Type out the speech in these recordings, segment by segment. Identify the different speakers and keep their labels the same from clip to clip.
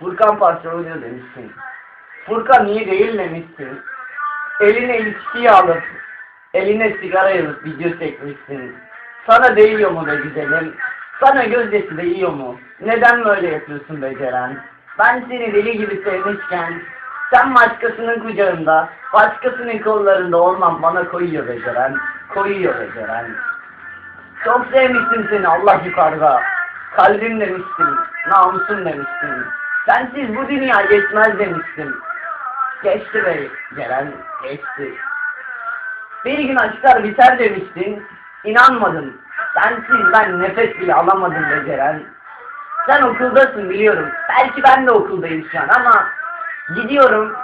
Speaker 1: Furkan parçalıyor demişsin. Furkan iyi değil demişsin. Eline içkiyi alıp, eline sigara alıp video çekmişsin. Sana değiyor mu be güzelim? Sana gözdesi değiyor mu? Neden böyle yapıyorsun be Ceren? Ben seni deli gibi sevmişken, sen başkasının kucağında, başkasının kollarında olmam bana koyuyor be Ceren. Koyuyor be Ceren. Çok sevmiştim seni Allah yukarıda. Kalbim demiştim, namusum demiştim. Sensiz bu dünya geçmez demiştim. Geçti be Ceren, geçti. Bir gün aşklar biter demiştin, inanmadın. Sensiz ben nefes bile alamadım be Ceren. Sen okuldasın biliyorum. Belki ben de okuldayım şu an ama gidiyorum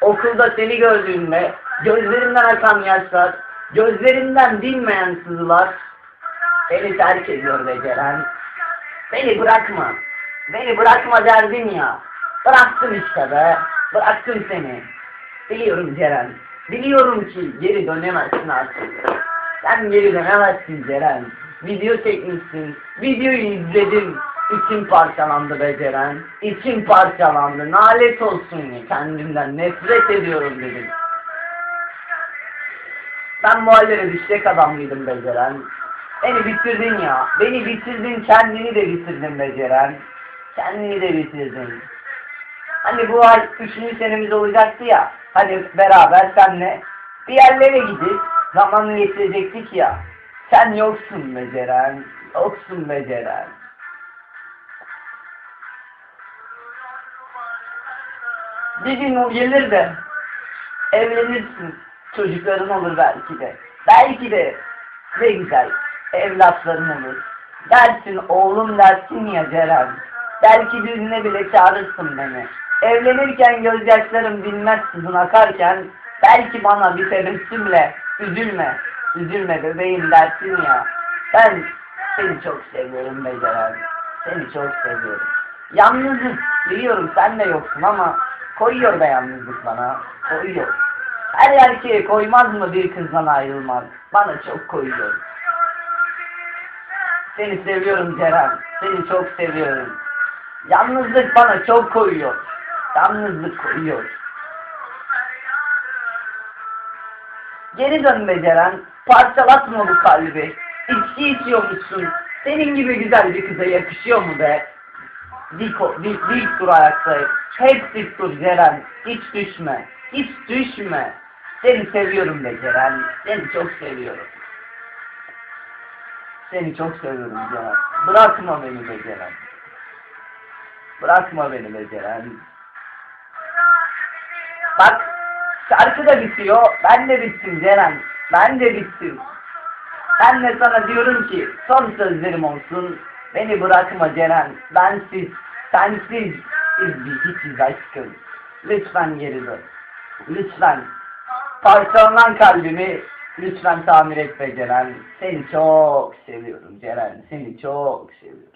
Speaker 1: okulda seni gördüğümde gözlerimden akan yaşlar, gözlerimden dinmeyen sızılar beni terk ediyor be Ceren. Beni bırakma. Beni bırakma derdin ya. Bıraktım işte be. Bıraktım seni. Biliyorum Ceren. Biliyorum ki geri dönemezsin artık. Sen geri dönemezsin Ceren. Video çekmişsin. Videoyu izledim. İçim parçalandı be Ceren. İçim parçalandı. Nalet olsun ya. Kendimden nefret ediyorum dedim. Ben bu hallere düşecek adam be Ceren? Beni bitirdin ya. Beni bitirdin, kendini de bitirdin be Ceren. Kendini de bitirdin. Hani bu ay üçüncü senemiz olacaktı ya. Hani beraber senle bir yerlere gidip zamanı geçirecektik ya. Sen yoksun be. Yoksun be. Bir gün o gelir de evlenirsin. Çocukların olur belki de. Belki de ne güzel evlatların olur. Dersin oğlum dersin ya Ceren. Belki düğününe bile çağırırsın beni. Evlenirken gözyaşlarım bilmez sızın akarken belki bana bir tebessümle üzülme, üzülme bebeğim dersin ya. Ben seni çok seviyorum be Ceren. Seni çok seviyorum. Yalnızlık biliyorum sen de yoksun ama koyuyor da yalnızlık bana. Koyuyor. Her erkeğe koymaz mı bir kızdan ayrılmak? Bana çok koyuyor. Seni seviyorum Ceren. Seni çok seviyorum. Yalnızlık bana çok koyuyor. Yalnızlık koyuyor. Geri dön be Ceren. Parçalatma bu kalbi. İçki içiyormuşsun. Senin gibi güzel bir kıza yakışıyor mu be? Dik, dik, dik dur ayakta. Hep dik dur Ceren. Hiç düşme. Hiç düşme. Seni seviyorum be Ceren. Seni çok seviyorum. Seni çok seviyorum Ceren. Bırakma beni be Ceren. Bırakma beni be Ceren. Bak şarkı da bitiyor. Ben de bittim Ceren. Ben de bittim. Ben de sana diyorum ki son sözlerim olsun. Beni bırakma Ceren. Bensiz, sensiz biz hiçiz aşkım. Lütfen geri dön. Lütfen. Parçalanan kalbimi lütfen tamir et be Ceren. Seni çok seviyorum Ceren. Seni çok seviyorum.